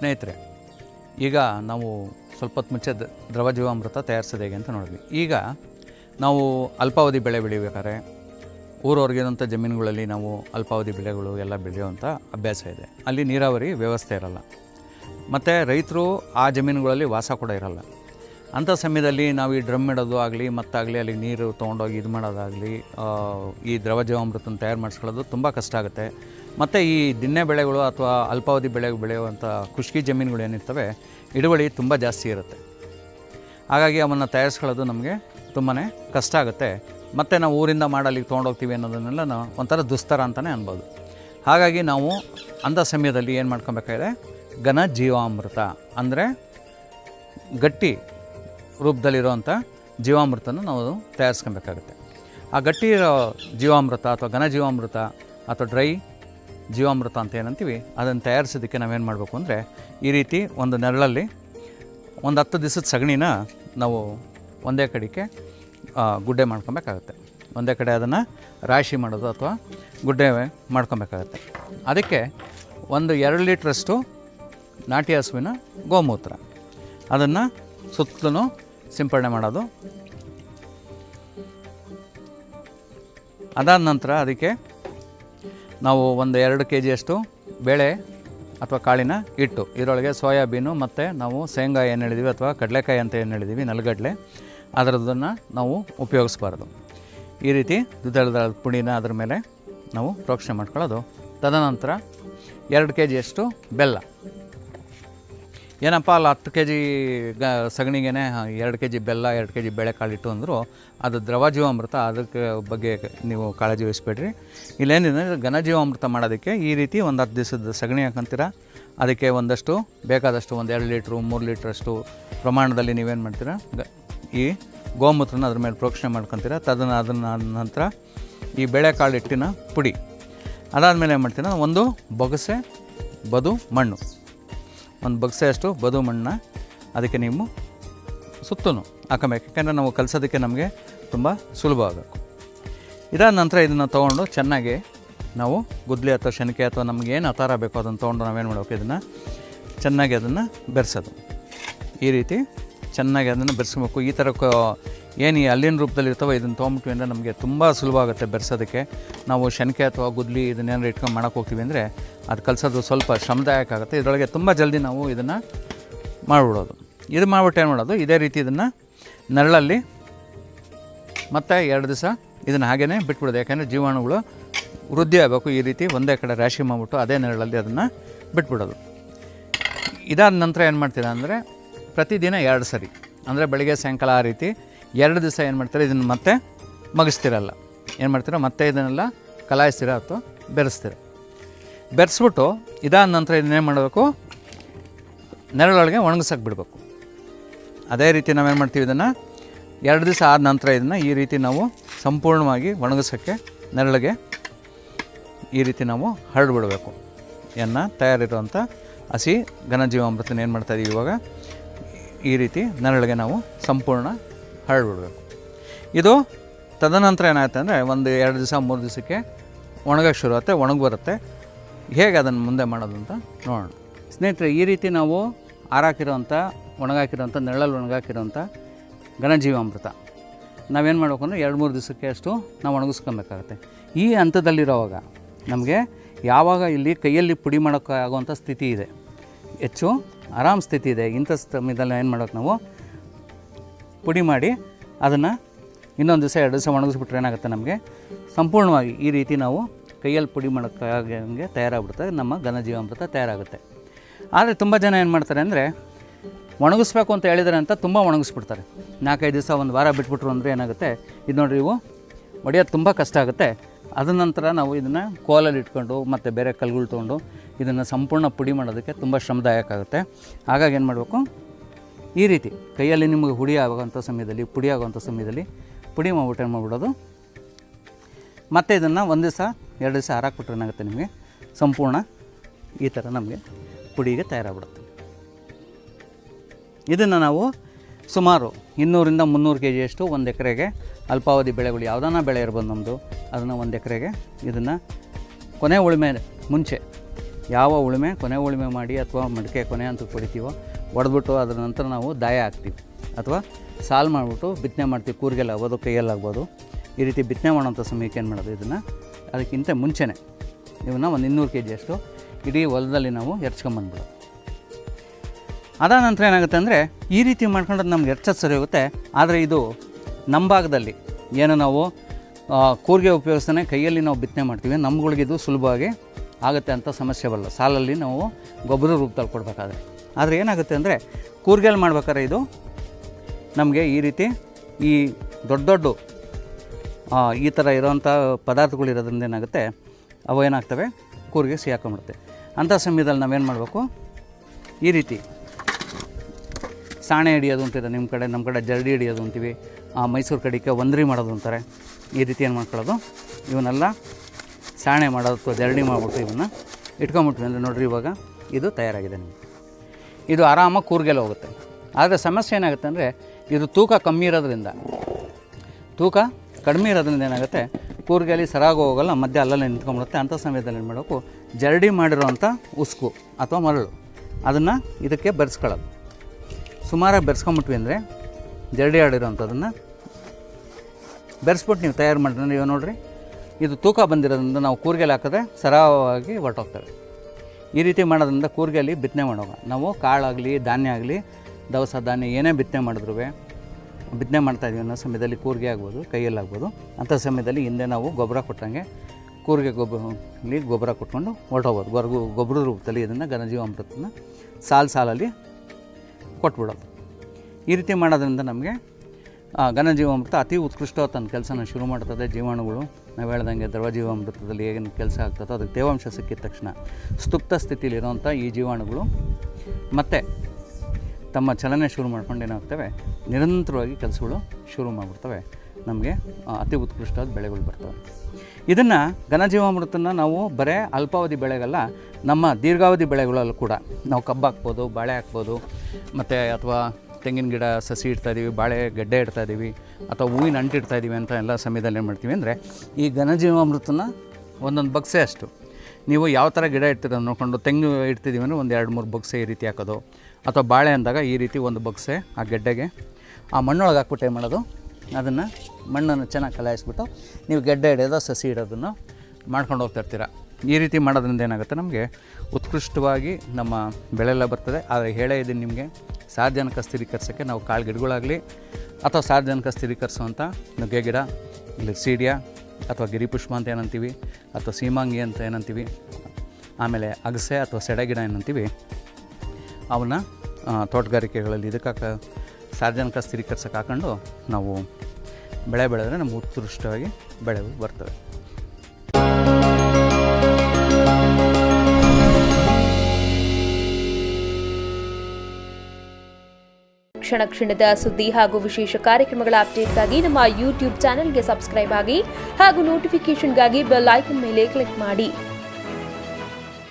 ಸ್ನೇಹಿತರೆ, ಈಗ ನಾವು ಸ್ವಲ್ಪ ಹೊತ್ತು ಮುಂಚೆ ದ್ರವ ಜೀವಾಮೃತ ತಯಾರಿಸೋದು ಹೇಗೆ ಅಂತ ನೋಡಿದ್ವಿ. ಈಗ ನಾವು ಅಲ್ಪಾವಧಿ ಬೆಳೆ ಬೆಳಿಬೇಕಾದ್ರೆ ಊರವ್ರಿಗಿರೋಂಥ ಜಮೀನುಗಳಲ್ಲಿ ನಾವು ಅಲ್ಪಾವಧಿ ಬೆಳೆಗಳು ಎಲ್ಲ ಬೆಳೆಯುವಂಥ ಅಭ್ಯಾಸ ಇದೆ. ಅಲ್ಲಿ ನೀರಾವರಿ ವ್ಯವಸ್ಥೆ ಇರಲ್ಲ. ಮತ್ತು ರೈತರು ಆ ಜಮೀನುಗಳಲ್ಲಿ ವಾಸ ಕೂಡ ಇರಲ್ಲ. ಅಂಥ ಸಮಯದಲ್ಲಿ ನಾವು ಈ ಡ್ರಮ್ ಇಡೋದು ಆಗಲಿ, ಮತ್ತಾಗಲಿ ಅಲ್ಲಿ ನೀರು ತೊಗೊಂಡೋಗಿ ಇದು ಮಾಡೋದಾಗಲಿ ಈ ದ್ರವ ಜೀವಾಮೃತನ ತಯಾರು ಮಾಡಿಸ್ಕೊಳ್ಳೋದು ತುಂಬ ಕಷ್ಟ ಆಗುತ್ತೆ. ಮತ್ತು ಈ ದಿನ್ನೆ ಬೆಳೆಗಳು ಅಥವಾ ಅಲ್ಪಾವಧಿ ಬೆಳೆ ಬೆಳೆಯುವಂಥ ಖುಷ್ಕಿ ಜಮೀನುಗಳು ಏನಿರ್ತವೆ ಇಳುವಳಿ ತುಂಬ ಜಾಸ್ತಿ ಇರುತ್ತೆ. ಹಾಗಾಗಿ ಅವನ್ನು ತಯಾರಿಸ್ಕೊಳ್ಳೋದು ನಮಗೆ ತುಂಬಾ ಕಷ್ಟ ಆಗುತ್ತೆ. ಮತ್ತು ನಾವು ಊರಿಂದ ಮಾಡಲಿಕ್ಕೆ ತೊಗೊಂಡೋಗ್ತೀವಿ ಅನ್ನೋದನ್ನೆಲ್ಲ ನಾವು ಒಂಥರ ದುಸ್ತರ ಅಂತಲೇ ಅನ್ಬೋದು. ಹಾಗಾಗಿ ನಾವು ಅಂಥ ಸಮಯದಲ್ಲಿ ಏನು ಮಾಡ್ಕೊಬೇಕಾಗಿದೆ? ಘನ ಜೀವಾಮೃತ ಅಂದರೆ ಗಟ್ಟಿ ರೂಪದಲ್ಲಿರುವಂಥ ಜೀವಾಮೃತನ ನಾವು ತಯಾರಿಸ್ಕೊಬೇಕಾಗುತ್ತೆ. ಆ ಗಟ್ಟಿ ಜೀವಾಮೃತ ಅಥವಾ ಘನ ಜೀವಾಮೃತ ಅಥವಾ ಡ್ರೈ ಜೀವಾಮೃತ ಅಂತ ಏನಂತೀವಿ, ಅದನ್ನು ತಯಾರಿಸೋದಕ್ಕೆ ನಾವೇನು ಮಾಡಬೇಕು ಅಂದರೆ, ಈ ರೀತಿ ಒಂದು ನೆರಳಲ್ಲಿ ಒಂದು ಹತ್ತು ದಿವಸದ ಸಗಣಿನ ನಾವು ಒಂದೇ ಕಡೆಗೆ ಗುಡ್ಡೆ ಮಾಡ್ಕೊಬೇಕಾಗತ್ತೆ. ಒಂದೇ ಕಡೆ ಅದನ್ನು ರಾಶಿ ಮಾಡೋದು ಅಥವಾ ಗುಡ್ಡೆ ಮಾಡ್ಕೊಬೇಕಾಗತ್ತೆ. ಅದಕ್ಕೆ ಒಂದು ಎರಡು ಲೀಟ್ರಷ್ಟು ನಾಟಿ ಹಸುವಿನ ಗೋಮೂತ್ರ. ಅದನ್ನು ಸುತ್ತಲೂ ಸಿಂಪಡಣೆ ಮಾಡೋದು. ಅದಾದ ನಂತರ ಅದಕ್ಕೆ ನಾವು ಒಂದು ಎರಡು ಕೆ ಜಿಯಷ್ಟು ಬೇಳೆ ಅಥವಾ ಕಾಳಿನ ಹಿಟ್ಟು. ಇದರೊಳಗೆ ಸೋಯಾಬೀನು ಮತ್ತು ನಾವು ಶೇಂಗಾ ಏನು ಹೇಳಿದ್ದೀವಿ ಅಥವಾ ಕಡಲೆಕಾಯಿ ಅಂತ ಏನು ಹೇಳಿದ್ದೀವಿ ನೆಲಗಡಲೆ. ಅದರದನ್ನು ನಾವು ಉಪಯೋಗಿಸ್ಬಾರ್ದು. ಈ ರೀತಿ ದ್ವಿದಳದ ಪುಡಿನ ಅದ್ರ ಮೇಲೆ ನಾವು ಪ್ರೋಕ್ಷಣೆ ಮಾಡ್ಕೊಳ್ಳೋದು. ತದನಂತರ ಎರಡು ಕೆ ಜಿಯಷ್ಟು ಬೆಲ್ಲ. ಏನಪ್ಪ, ಅಲ್ಲಿ ಹತ್ತು ಕೆ ಜಿ ಗ ಸಗಣಿಗೆ ಎರಡು ಕೆ ಜಿ ಬೆಲ್ಲ, ಎರಡು ಕೆ ಜಿ ಬೇಳೆಕಾಳಿಟ್ಟು ಅಂದರು, ಅದು ದ್ರವ ಜೀವಾಮೃತ, ಅದಕ್ಕೆ ಬಗ್ಗೆ ನೀವು ಕಾಳಜಿ ವಹಿಸ್ಬೇಡ್ರಿ. ಇಲ್ಲೇನಿದೆ, ಘನ ಜೀವಾಮೃತ ಮಾಡೋದಕ್ಕೆ ಈ ರೀತಿ ಒಂದು ಹತ್ತು ದಿವಸದ ಸಗಣಿ ಹಾಕೊಂತೀರ? ಅದಕ್ಕೆ ಒಂದಷ್ಟು, ಬೇಕಾದಷ್ಟು ಒಂದು ಎರಡು ಲೀಟ್ರು, ಮೂರು ಲೀಟ್ರಷ್ಟು ಪ್ರಮಾಣದಲ್ಲಿ ನೀವೇನು ಮಾಡ್ತೀರಾ? ಗ, ಈ ಗೋಮೂತ್ರನ ಅದ್ರ ಮೇಲೆ ಪ್ರೋಕ್ಷಣೆ ಮಾಡ್ಕೊತೀರ? ತದನ್ನು ಅದನ್ನ ನಂತರ ಈ ಬೇಳೆಕಾಳು ಹಿಟ್ಟಿನ ಪುಡಿ. ಅದಾದಮೇಲೆ ಏನು ಮಾಡ್ತೀರ? ಒಂದು ಬೊಗಸೆ, ಬದು ಮಣ್ಣು. ಒಂದು ಬಗ್ಸೆಯಷ್ಟು ಬದು ಮಣ್ಣನ್ನ ಅದಕ್ಕೆ ನೀವು ಸುತ್ತಲೂ ಹಾಕಬೇಕು. ಯಾಕಂದರೆ ನಾವು ಕಲಿಸೋದಕ್ಕೆ ನಮಗೆ ತುಂಬ ಸುಲಭ ಆಗಬೇಕು. ಇದಾದ ನಂತರ ಇದನ್ನು ತೊಗೊಂಡು ಚೆನ್ನಾಗಿ ನಾವು ಗುದ್ಲಿ ಅಥವಾ ಶನಿಕೆ ಅಥವಾ ನಮ್ಗೆ ಏನು ಅತಾರ ಬೇಕೋ ಅದನ್ನು ತೊಗೊಂಡು ನಾವೇನು ಮಾಡಬೇಕು? ಇದನ್ನು ಚೆನ್ನಾಗಿ ಅದನ್ನು ಬೆರೆಸೋದು. ಈ ರೀತಿ ಚೆನ್ನಾಗಿ ಅದನ್ನು ಬೆರೆಸ್ಬೇಕು ಈ ಥರ ಏನು ಈ ಅಲ್ಲಿನ ರೂಪದಲ್ಲಿ ಇರ್ತವೋ ಇದನ್ನು ತೊಗೊಂಬಿಟ್ವಿ ಅಂದರೆ ನಮಗೆ ತುಂಬ ಸುಲಭ ಆಗುತ್ತೆ ಬೆರೆಸೋದಕ್ಕೆ. ನಾವು ಶನಿಕೆ ಅಥವಾ ಗುದ್ಲಿ ಇದನ್ನೇನಾರು ಇಟ್ಕೊಂಡು ಮಾಡೋಕೆ ಹೋಗ್ತೀವಿ ಅಂದರೆ ಅದು ಕಲಿಸೋದು ಸ್ವಲ್ಪ ಶ್ರಮದಾಯಕ ಆಗುತ್ತೆ. ಇದರೊಳಗೆ ತುಂಬ ಜಲ್ದಿ ನಾವು ಇದನ್ನು ಮಾಡಿಬಿಡೋದು. ಇದು ಮಾಡಿಬಿಟ್ಟು ಏನು ಮಾಡೋದು? ಇದೇ ರೀತಿ ಇದನ್ನು ನೆರಳಲ್ಲಿ ಮತ್ತು ಎರಡು ದಿವಸ ಇದನ್ನು ಹಾಗೇ ಬಿಟ್ಬಿಡೋದು. ಯಾಕೆಂದರೆ ಜೀವಾಣುಗಳು ವೃದ್ಧಿ ಆಗಬೇಕು. ಈ ರೀತಿ ಒಂದೇ ಕಡೆ ರಾಶಿ ಮಾಡಿಬಿಟ್ಟು ಅದೇ ನೆರಳಲ್ಲಿ ಅದನ್ನು ಬಿಟ್ಬಿಡೋದು. ಇದಾದ ನಂತರ ಏನು ಮಾಡ್ತೀರಾ ಅಂದರೆ ಪ್ರತಿದಿನ ಎರಡು ಸರಿ. ಅಂದರೆ ಬೆಳಿಗ್ಗೆ ಸಾಯಂಕಾಲ ಆ ರೀತಿ ಎರಡು ದಿವಸ ಏನು ಮಾಡ್ತಾರೆ, ಇದನ್ನು ಮತ್ತೆ ಮಗಿಸ್ತಿರಲ್ಲ. ಏನು ಮಾಡ್ತೀರ, ಮತ್ತೆ ಇದನ್ನೆಲ್ಲ ಕಲಾಯಿಸ್ತೀರ ಅಥವಾ ಬೆರೆಸ್ತೀರ? ಬೆರೆಸ್ಬಿಟ್ಟು ಇದಾದ ನಂತರ ಇದನ್ನೇನು ಮಾಡಬೇಕು? ನೆರಳೊಳಗೆ ಒಣಗಿಸಕ್ಕೆ ಬಿಡಬೇಕು. ಅದೇ ರೀತಿ ನಾವೇನು ಮಾಡ್ತೀವಿ ಇದನ್ನು? ಎರಡು ದಿವಸ ಆದ ನಂತರ ಇದನ್ನು ಈ ರೀತಿ ನಾವು ಸಂಪೂರ್ಣವಾಗಿ ಒಣಗಿಸೋಕ್ಕೆ ನೆರಳಿಗೆ ಈ ರೀತಿ ನಾವು ಹರಡ್ಬಿಡಬೇಕು ಎನ್ನ ತಯಾರಿರುವಂಥ ಹಸಿ ಘನಜೀವಾಮೃತನ ಏನು ಮಾಡ್ತಾಯಿದ್ದೀವಿ ಇವಾಗ? ಈ ರೀತಿ ನೆರಳಿಗೆ ನಾವು ಸಂಪೂರ್ಣ ಹರಡ್ಬಿಡ್ಬೇಕು. ಇದು ತದನಂತರ ಏನಾಯ್ತು ಅಂದರೆ ಒಂದು ಎರಡು ದಿವಸ, ಮೂರು ದಿವಸಕ್ಕೆ ಒಣಗಕ್ಕೆ ಶುರು ಆಗುತ್ತೆ ಒಣಗಿ ಬರುತ್ತೆ. ಹೇಗೆ ಅದನ್ನು ಮುಂದೆ ಮಾಡೋದು ಅಂತ ನೋಡೋಣ. ಸ್ನೇಹಿತರೆ, ಈ ರೀತಿ ನಾವು ಆರಾಕಿರೋಂಥ ಒಣಗಾಕಿರೋಂಥ ನೆರಳಲ್ಲಿ ಒಣಗಾಕಿರೋಂಥ ಘನಜೀವಾಮೃತ. ನಾವೇನು ಮಾಡಬೇಕು ಅಂದರೆ ಎರಡು, ಮೂರು ದಿವಸಕ್ಕೆ ಅಷ್ಟು ನಾವು ಒಣಗಿಸ್ಕೊಬೇಕಾಗತ್ತೆ. ಈ ಹಂತದಲ್ಲಿರೋವಾಗ ನಮಗೆ ಯಾವಾಗ ಇಲ್ಲಿ ಕೈಯಲ್ಲಿ ಪುಡಿ ಮಾಡೋಕ್ಕಾಗುವಂಥ ಸ್ಥಿತಿ ಇದೆ, ಹೆಚ್ಚು ಆರಾಮ್ ಸ್ಥಿತಿ ಇದೆ. ಇಂಥ ಸಮಯದಲ್ಲಿ ಏನು ಮಾಡೋಕೆ ನಾವು? ಪುಡಿ ಮಾಡಿ ಅದನ್ನು ಇನ್ನೊಂದು ದಿವಸ, ಎರಡು ದಿವಸ ಒಣಗಿಸ್ಬಿಟ್ರೆ ಏನಾಗುತ್ತೆ ನಮಗೆ? ಸಂಪೂರ್ಣವಾಗಿ ಈ ರೀತಿ ನಾವು ಕೈಯಲ್ಲಿ ಪುಡಿ ಮಾಡೋಕ್ಕಾಗಂಗೆ ತಯಾರಾಗ್ಬಿಡ್ತದೆ ನಮ್ಮ ಘನಜೀವಾಮೃತ ತಯಾರಾಗುತ್ತೆ. ಆದರೆ ತುಂಬ ಜನ ಏನು ಮಾಡ್ತಾರೆ ಅಂದರೆ, ಒಣಗಿಸ್ಬೇಕು ಅಂತ ಹೇಳಿದರೆ ಅಂತ ತುಂಬ ಒಣಗಿಸ್ಬಿಡ್ತಾರೆ. ನಾಲ್ಕೈದು ದಿವಸ, ಒಂದು ವಾರ ಬಿಟ್ಬಿಟ್ರು ಅಂದರೆ ಏನಾಗುತ್ತೆ? ಇದು ನೋಡಿರಿ, ಇವು ಒಡೆಯೋದು ತುಂಬ ಕಷ್ಟ ಆಗುತ್ತೆ. ಅದ ನಂತರ ನಾವು ಇದನ್ನು ಕೋಲಲ್ಲಿ ಇಟ್ಕೊಂಡು, ಮತ್ತು ಬೇರೆ ಕಲ್ಗಳು ತೊಗೊಂಡು ಇದನ್ನು ಸಂಪೂರ್ಣ ಪುಡಿ ಮಾಡೋದಕ್ಕೆ ತುಂಬ ಶ್ರಮದಾಯಕ ಆಗುತ್ತೆ. ಹಾಗಾಗಿ ಏನು ಮಾಡಬೇಕು? ಈ ರೀತಿ ಕೈಯಲ್ಲಿ ನಿಮಗೆ ಹುಡಿ ಆಗುವಂಥ ಸಮಯದಲ್ಲಿ, ಪುಡಿ ಆಗುವಂಥ ಸಮಯದಲ್ಲಿ ಪುಡಿ ಮಾಡ್ಬಿಟ್ಟು ಏನು ಮಾಡ್ಬಿಡೋದು. ಮತ್ತು ಇದನ್ನು ಒಂದು ದಿವಸ, ಎರಡು ದಿವಸ ಹಾರಾಕ್ಬಿಟ್ರೆ ಏನಾಗುತ್ತೆ ನಿಮಗೆ? ಸಂಪೂರ್ಣ ಈ ಥರ ನಮಗೆ ಪುಡಿಗೆ ತಯಾರಾಗ್ಬಿಡುತ್ತೆ. ಇದನ್ನು ನಾವು ಸುಮಾರು ಇನ್ನೂರಿಂದ ಮುನ್ನೂರು ಕೆ ಜಿಯಷ್ಟು ಒಂದು ಎಕರೆಗೆ ಅಲ್ಪಾವಧಿ ಬೆಳೆಗಳು, ಯಾವುದಾನ ಬೆಳೆ ಇರ್ಬೋದು ನಮ್ಮದು ಅದನ್ನು ಒಂದು ಎಕರೆಗೆ ಇದನ್ನು ಕೊನೆ ಉಳುಮೆ ಮುಂಚೆ, ಯಾವ ಉಳುಮೆ, ಕೊನೆ ಉಳುಮೆ ಮಾಡಿ ಅಥವಾ ಮಡಿಕೆ ಕೊನೆ ಅಂತ ಹೊಡಿತೀವೋ ಹೊಡೆದ್ಬಿಟ್ಟು ಅದರ ನಂತರ ನಾವು ದಾಯ ಹಾಕ್ತೀವಿ. ಅಥವಾ ಸಾಲು ಮಾಡಿಬಿಟ್ಟು ಬಿತ್ತನೆ ಮಾಡ್ತೀವಿ, ಕೂರಿಗೆಲ್ಲ ಆಗ್ಬೋದು ಕೈಯಲ್ಲಾಗ್ಬೋದು ಈ ರೀತಿ ಬಿತ್ತನೆ ಮಾಡೋಂಥ ಸಮಯಕ್ಕೆ ಏನು ಮಾಡೋದು ಇದನ್ನು? ಅದಕ್ಕಿಂತ ಮುಂಚೆನೇ ಇವನ್ನ ಒಂದು ಇನ್ನೂರು ಕೆ ಜಿಯಷ್ಟು ಇಡೀ ಹೊಲದಲ್ಲಿ ನಾವು ಎರ್ಚ್ಕೊಂಬಂದ್ಬಿಡೋದು. ಅದಾದ ನಂತರ ಏನಾಗುತ್ತೆ ಅಂದರೆ, ಈ ರೀತಿ ಮಾಡ್ಕೊಂಡ್ರೆ ನಮ್ಗೆ ಎರ್ಚೋದು ಸರಿ ಹೋಗುತ್ತೆ. ಆದರೆ ಇದು ನಮ್ಮ ಭಾಗದಲ್ಲಿ ಏನು ನಾವು ಕೂರಿಗೆ ಉಪಯೋಗಿಸ್ತಾನೆ ಕೈಯಲ್ಲಿ ನಾವು ಬಿತ್ತನೆ ಮಾಡ್ತೀವಿ. ನಮ್ಗಳಿಗೆ ಇದು ಸುಲಭವಾಗಿ ಆಗುತ್ತೆ ಅಂತ ಸಮಸ್ಯೆ ಬರಲ್ಲ. ಸಾಲಲ್ಲಿ ನಾವು ಗೊಬ್ಬರ ರೂಪದಲ್ಲಿ ಕೊಡಬೇಕಾದ್ರೆ. ಆದರೆ ಏನಾಗುತ್ತೆ ಅಂದರೆ ಕೂರ್ಗೆಲ್ ಮಾಡ್ಬೇಕಾದ್ರೆ ಇದು ನಮಗೆ ಈ ರೀತಿ ಈ ದೊಡ್ಡ ದೊಡ್ಡ ಈ ಥರ ಇರೋವಂಥ ಪದಾರ್ಥಗಳು ಇರೋದ್ರಿಂದ ಏನಾಗುತ್ತೆ, ಅವು ಏನಾಗ್ತವೆ? ಕೂರಿಗೆ ಸಿಗಾಕೊಂಬಿಡುತ್ತೆ ಅಂಥ ಸಮಯದಲ್ಲಿ ನಾವೇನು ಮಾಡಬೇಕು? ಈ ರೀತಿ ಸಾಣೆ ಹಿಡಿಯೋದು ಅಂತಿದೆ ನಿಮ್ಮ ಕಡೆ ನಮ್ಮ ಕಡೆ ಜರಡಿ ಹಿಡಿಯೋದು ಅಂತೀವಿ ಮೈಸೂರು ಕಡೆಗೆ ಒಂದ್ರಿ ಮಾಡೋದು ಅಂತಾರೆ. ಈ ರೀತಿ ಏನು ಮಾಡ್ಕೊಳ್ಳೋದು? ಇವನ್ನೆಲ್ಲ ಸಾಣೆ ಮಾಡೋದು ಅಥವಾ ಜರಡಿ ಮಾಡಿಬಿಟ್ಟು ಇವನ್ನ ಇಟ್ಕೊಂಬಿಟ್ವಿ ಅಂದರೆ ನೋಡಿರಿ ಇವಾಗ ಇದು ತಯಾರಾಗಿದೆ ನಿಮಗೆ. ಇದು ಆರಾಮಾಗಿ ಕೂರ್ಗೆಲ್ಲ ಹೋಗುತ್ತೆ. ಆದರೆ ಸಮಸ್ಯೆ ಏನಾಗುತ್ತೆ ಅಂದರೆ, ಇದು ತೂಕ ಕಮ್ಮಿ ಇರೋದ್ರಿಂದ, ತೂಕ ಕಡಿಮೆ ಇರೋದ್ರಿಂದ ಏನಾಗುತ್ತೆ ಕೂರ್ಗೆಯಲ್ಲಿ ಸರಾಗ ಹೋಗಲ್ಲ, ಮಧ್ಯ ಅಲ್ಲಲ್ಲಿ ನಿಂತ್ಕೊಂಡ್ಬಿಡುತ್ತೆ. ಅಂಥ ಸಮಯದಲ್ಲಿ ಏನು ಮಾಡಬೇಕು, ಜರಡಿ ಮಾಡಿರೋವಂಥ ಉಸ್ಕು ಅಥವಾ ಮರಳು, ಅದನ್ನು ಇದಕ್ಕೆ ಬೆರೆಸ್ಕೊಳ್ಳೋದು. ಸುಮಾರಾಗಿ ಬೆರೆಸ್ಕೊಂಬಿಟ್ವಿ ಅಂದರೆ, ಜರಡಿ ಆಡಿರೋವಂಥದ್ದನ್ನು ಬೆರೆಸ್ಬಿಟ್ಟು ನೀವು ತಯಾರು ಮಾಡಿದ್ರೆ ನೀವು ನೋಡಿರಿ, ಇದು ತೂಕ ಬಂದಿರೋದ್ರಿಂದ ನಾವು ಕೂರ್ಗೆಲ್ಲಿ ಹಾಕಿದ್ರೆ ಸರಾಗವಾಗಿ ಹೊರಟೋಗ್ತವೆ. ಈ ರೀತಿ ಮಾಡೋದ್ರಿಂದ ಕೂರ್ಗೆಯಲ್ಲಿ ಬಿತ್ತನೆ ಮಾಡೋಣ ನಾವು ಕಾಳಾಗಲಿ, ಧಾನ್ಯ ಆಗಲಿ, ದವಸ ಧಾನ್ಯ ಏನೇ ಬಿತ್ತನೆ ಮಾಡಿದ್ರು ಬಿತ್ತನೆ ಮಾಡ್ತಾಯಿದ್ದೀವಿ ಅನ್ನೋ ಸಮಯದಲ್ಲಿ ಕೂರ್ಗೆ ಆಗ್ಬೋದು ಕೈಯಲ್ಲಾಗ್ಬೋದು ಅಂಥ ಸಮಯದಲ್ಲಿ ಹಿಂದೆ ನಾವು ಗೊಬ್ಬರ ಕೊಟ್ಟಂಗೆ ಕೂರ್ಗೆ ಗೊಬ್ಬರಲ್ಲಿ ಗೊಬ್ಬರ ಕೊಟ್ಕೊಂಡು ಹೊರಟೋಗ್ಬೋದು. ಗೊರ್ಗು ಗೊಬ್ಬರ ರೂಪದಲ್ಲಿ ಇದನ್ನು ಘನಜೀವಾಮೃತನ ಸಾಲು ಸಾಲಲ್ಲಿ ಕೊಟ್ಬಿಡೋದು. ಈ ರೀತಿ ಮಾಡೋದ್ರಿಂದ ನಮಗೆ ಘನಜೀವಾಮೃತ ಅತಿ ಉತ್ಕೃಷ್ಟವಾದ ಕೆಲಸನ ಶುರು ಮಾಡ್ತದೆ ಜೀವಾಣುಗಳು. ನಾವು ಹೇಳ್ದಂಗೆ ದ್ರವಜೀವಾಮೃತದಲ್ಲಿ ಏನು ಕೆಲಸ ಆಗ್ತದೋ ಅದಕ್ಕೆ ತೇವಾಂಶ ಸಿಕ್ಕಿದ ತಕ್ಷಣ ಸ್ತುಪ್ತ ಸ್ಥಿತಿಲಿರುವಂಥ ಈ ಜೀವಾಣುಗಳು ಮತ್ತು ತಮ್ಮ ಚಲನೆ ಶುರು ಮಾಡ್ಕೊಂಡು ಏನಾಗ್ತವೆ? ನಿರಂತರವಾಗಿ ಕೆಲಸಗಳು ಶುರು ಮಾಡಿಬಿಡ್ತವೆ. ನಮಗೆ ಅತಿ ಉತ್ಕೃಷ್ಟವಾದ ಬೆಳೆಗಳು ಬರ್ತವೆ. ಇದನ್ನು ಘನಜೀವಾಮೃತನ ನಾವು ಬರೇ ಅಲ್ಪಾವಧಿ ಬೆಳೆಗಲ್ಲ, ನಮ್ಮ ದೀರ್ಘಾವಧಿ ಬೆಳೆಗಳಲ್ಲೂ ಕೂಡ. ನಾವು ಕಬ್ಬು ಹಾಕ್ಬೋದು ಬಾಳೆ ಹಾಕ್ಬೋದು, ಮತ್ತು ಅಥವಾ ತೆಂಗಿನ ಗಿಡ, ಸಸಿ ಇಡ್ತಾ ಇದ್ದೀವಿ ಬಾಳೆ ಗಡ್ಡೆ ಇಡ್ತಾ ಇದ್ದೀವಿ ಅಥವಾ ಹೂವಿನ ಅಂಟು ಇಡ್ತಾ ಇದ್ದೀವಿ ಅಂತ ಎಲ್ಲ ಸಮಯದಲ್ಲಿ ಏನು ಮಾಡ್ತೀವಿ ಅಂದರೆ, ಈ ಘನಜೀವಾಮೃತನ ಒಂದೊಂದು ಬಕ್ಸೆ ಅಷ್ಟು. ನೀವು ಯಾವ ಥರ ಗಿಡ ಇಡ್ತೀರ ನೋಡಿಕೊಂಡು ತೆಂಗು ಇಡ್ತಿದ್ದೀವಿ ಅಂದರೆ ಒಂದು ಎರಡು ಮೂರು ಬಕ್ಸೆ ಈ ರೀತಿ ಹಾಕೋದು. ಅಥವಾ ಬಾಳೆ ಅಂದಾಗ ಈ ರೀತಿ ಒಂದು ಬಕ್ಸೆ ಆ ಗೆಡ್ಡೆಗೆ. ಆ ಮಣ್ಣೊಳಗೆ ಹಾಕ್ಬಿಟ್ಟು ಏನು ಮಾಡೋದು? ಅದನ್ನು ಮಣ್ಣನ್ನು ಚೆನ್ನಾಗಿ ಕಲಾಯಿಸ್ಬಿಟ್ಟು ನೀವು ಗೆಡ್ಡೆ ಹಿಡಿಯೋದು, ಸಸಿ ಇಡೋದನ್ನು ಮಾಡ್ಕೊಂಡು ಹೋಗ್ತಾ ಇರ್ತೀರ. ಈ ರೀತಿ ಮಾಡೋದ್ರಿಂದ ಏನಾಗುತ್ತೆ ನಮಗೆ? ಉತ್ಕೃಷ್ಟವಾಗಿ ನಮ್ಮ ಬೆಳೆ ಎಲ್ಲ ಬರ್ತದೆ. ಆದರೆ ಹೇಳೇ ಇದ್ದೀನಿ ನಿಮಗೆ, ಸಾರ್ವಜನಿಕ ಸ್ಥಿರೀಕರಿಸೋಕ್ಕೆ ನಾವು ಕಾಳು ಗಿಡಗಳಾಗಲಿ ಅಥವಾ ಸಾರ್ವಜನಿಕ ಸ್ಥಿರೀಕರಿಸುವಂಥ ನುಗ್ಗೆ ಗಿಡ, ಇಲ್ಲಿ ಸೀಡಿಯಾ ಅಥವಾ ಗಿರಿಪುಷ್ಪ ಅಂತ ಏನಂತೀವಿ, ಅಥವಾ ಸೀಮಾಂಗಿ ಅಂತ ಏನಂತೀವಿ, ಆಮೇಲೆ ಅಗಸೆ ಅಥವಾ ಸೆಡೆ ಗಿಡ ಏನಂತೀವಿ, ಅವನ್ನ ತೋಟಗಾರಿಕೆಗಳಲ್ಲಿ ಇದಕ್ಕೆ ಸಾರ್ವಜನಿಕ ಸ್ಥಿರೀಕರಿಸಕ್ಕೆ ಹಾಕೊಂಡು ನಾವು ಬೆಳೆ ಬೆಳೆದ್ರೆ ನಮ್ಗೆ ಉತ್ಕೃಷ್ಟವಾಗಿ ಬೆಳೆ ಬರ್ತವೆ. ಕ್ಷಣ ಕ್ಷಣದ ಸುದ್ದಿ ಹಾಗೂ ವಿಶೇಷ ಕಾರ್ಯಕ್ರಮಗಳ ಅಪ್ಡೇಟ್ಗಾಗಿ ನಮ್ಮ ಯೂಟ್ಯೂಬ್ ಚಾನೆಲ್ಗೆ ಸಬ್ಸ್ಕ್ರೈಬ್ ಆಗಿ ಹಾಗೂ ನೋಟಿಫಿಕೇಷನ್ಗಾಗಿ ಬೆಲ್ ಐಕನ್ ಮೇಲೆ ಕ್ಲಿಕ್ ಮಾಡಿ.